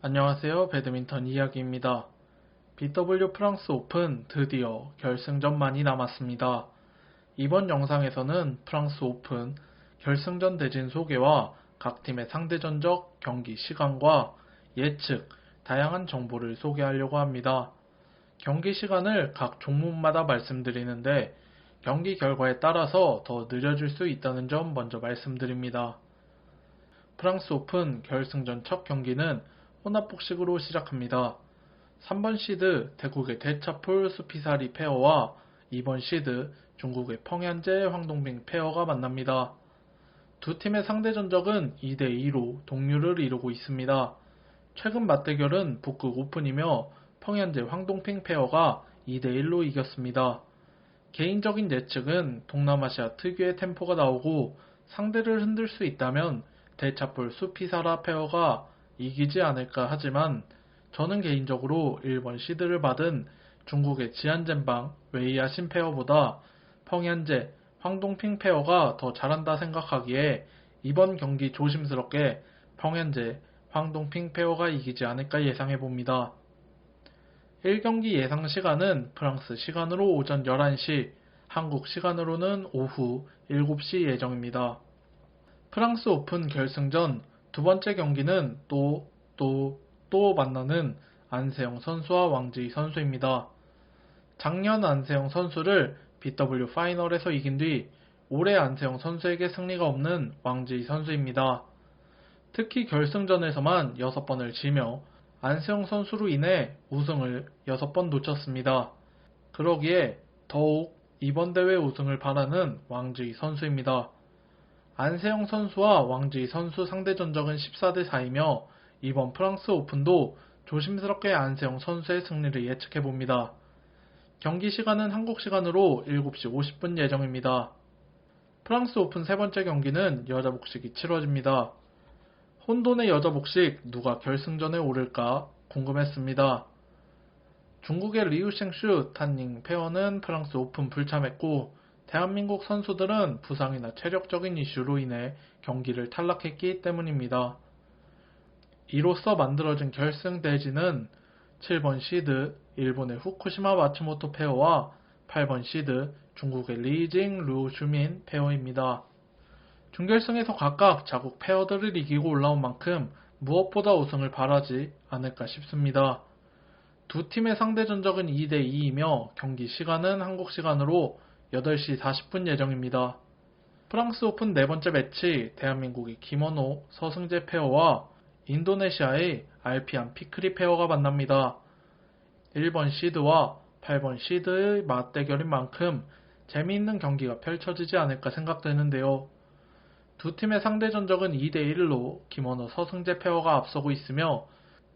안녕하세요. 배드민턴 이야기입니다. BW 프랑스 오픈 드디어 결승전만이 남았습니다. 이번 영상에서는 프랑스 오픈 결승전 대진 소개와 각 팀의 상대 전적, 경기 시간과 예측, 다양한 정보를 소개하려고 합니다. 경기 시간을 각 종목마다 말씀드리는데 경기 결과에 따라서 더 느려질 수 있다는 점 먼저 말씀드립니다. 프랑스 오픈 결승전 첫 경기는 혼합복식으로 시작합니다. 3번 시드 태국의 대차폴 수피사리 페어와 2번 시드 중국의 펑현재 황동빙 페어가 만납니다. 두 팀의 상대 전적은 2대2로 동률을 이루고 있습니다. 최근 맞대결은 북극 오픈이며 펑현재 황동핑 페어가 2대1로 이겼습니다. 개인적인 예측은 동남아시아 특유의 템포가 나오고 상대를 흔들 수 있다면 대차폴 수피사라 페어가 이기지 않을까 하지만 저는 개인적으로 1번 시드를 받은 중국의 지안젠방 웨이아 신 페어보다 펑현재 황동핑 페어가 더 잘한다 생각하기에 이번 경기 조심스럽게 펑현재 황동핑 페어가 이기지 않을까 예상해 봅니다. 1경기 예상 시간은 프랑스 시간으로 오전 11시, 한국 시간으로는 오후 7시 예정입니다. 프랑스 오픈 결승전 두 번째 경기는 또, 또, 또 만나는 안세영 선수와 왕지희 선수입니다. 작년 안세영 선수를 BW 파이널에서 이긴 뒤 올해 안세영 선수에게 승리가 없는 왕지희 선수입니다. 특히 결승전에서만 6번을 지며 안세영 선수로 인해 우승을 6번 놓쳤습니다. 그러기에 더욱 이번 대회 우승을 바라는 왕지희 선수입니다. 안세영 선수와 왕지희 선수 상대 전적은 14대 4이며 이번 프랑스 오픈도 조심스럽게 안세영 선수의 승리를 예측해 봅니다. 경기 시간은 한국 시간으로 7시 50분 예정입니다. 프랑스 오픈 세 번째 경기는 여자 복식이 치러집니다. 혼돈의 여자 복식 누가 결승전에 오를까 궁금했습니다. 중국의 리우셴슈 탄닝 페어는 프랑스 오픈 불참했고 대한민국 선수들은 부상이나 체력적인 이슈로 인해 경기를 탈락했기 때문입니다. 이로써 만들어진 결승 대진은 7번 시드 일본의 후쿠시마 마츠모토 페어와 8번 시드 중국의 리징 루슈민 페어입니다. 준결승에서 각각 자국 페어들을 이기고 올라온 만큼 무엇보다 우승을 바라지 않을까 싶습니다. 두 팀의 상대 전적은 2대2이며 경기 시간은 한국 시간으로 8시 40분 예정입니다. 프랑스 오픈 네 번째 매치 대한민국의 김원호, 서승재 페어와 인도네시아의 알피안 피크리 페어가 만납니다. 1번 시드와 8번 시드의 맞대결인 만큼 재미있는 경기가 펼쳐지지 않을까 생각되는데요. 두 팀의 상대 전적은 2대1로 김원호 서승재 페어가 앞서고 있으며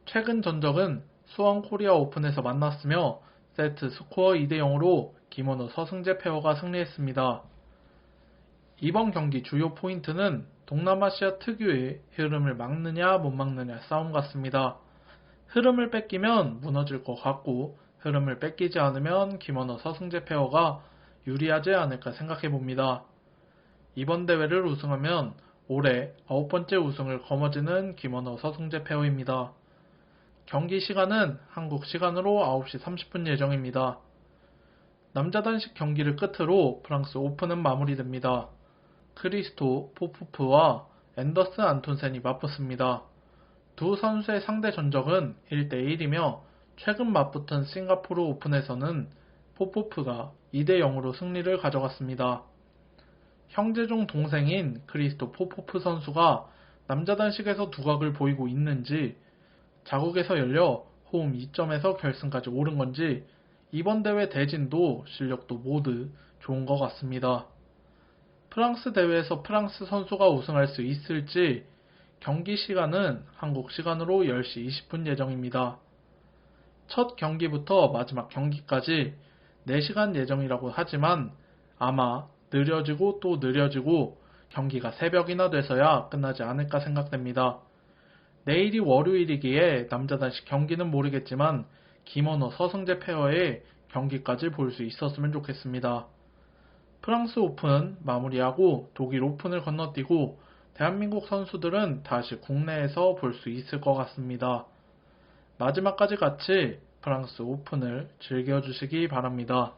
최근 전적은 수원 코리아 오픈에서 만났으며 세트 스코어 2대0으로 김원호 서승재 페어가 승리했습니다. 이번 경기 주요 포인트는 동남아시아 특유의 흐름을 막느냐 못 막느냐 싸움 같습니다. 흐름을 뺏기면 무너질 것 같고 흐름을 뺏기지 않으면 김원호 서승재 페어가 유리하지 않을까 생각해 봅니다. 이번 대회를 우승하면 올해 아홉 번째 우승을 거머쥐는 김원호 서승재 페어입니다. 경기 시간은 한국 시간으로 9시 30분 예정입니다. 남자 단식 경기를 끝으로 프랑스 오픈은 마무리됩니다. 크리스토 포프프와 앤더스 안톤센이 맞붙습니다. 두 선수의 상대 전적은 1대1이며 최근 맞붙은 싱가포르 오픈에서는 포포프가 2대0으로 승리를 가져갔습니다. 형제 중 동생인 크리스토 포포프 선수가 남자 단식에서 두각을 보이고 있는지 자국에서 열려 홈 2점에서 결승까지 오른 건지 이번 대회 대진도 실력도 모두 좋은 것 같습니다. 프랑스 대회에서 프랑스 선수가 우승할 수 있을지 경기 시간은 한국 시간으로 10시 20분 예정입니다. 첫 경기부터 마지막 경기까지 4시간 예정이라고 하지만 아마 느려지고 또 느려지고 경기가 새벽이나 돼서야 끝나지 않을까 생각됩니다. 내일이 월요일이기에 남자 단식 경기는 모르겠지만 김원호 서승재 페어의 경기까지 볼 수 있었으면 좋겠습니다. 프랑스 오픈 마무리하고 독일 오픈을 건너뛰고 대한민국 선수들은 다시 국내에서 볼 수 있을 것 같습니다. 마지막까지 같이 프랑스 오픈을 즐겨주시기 바랍니다.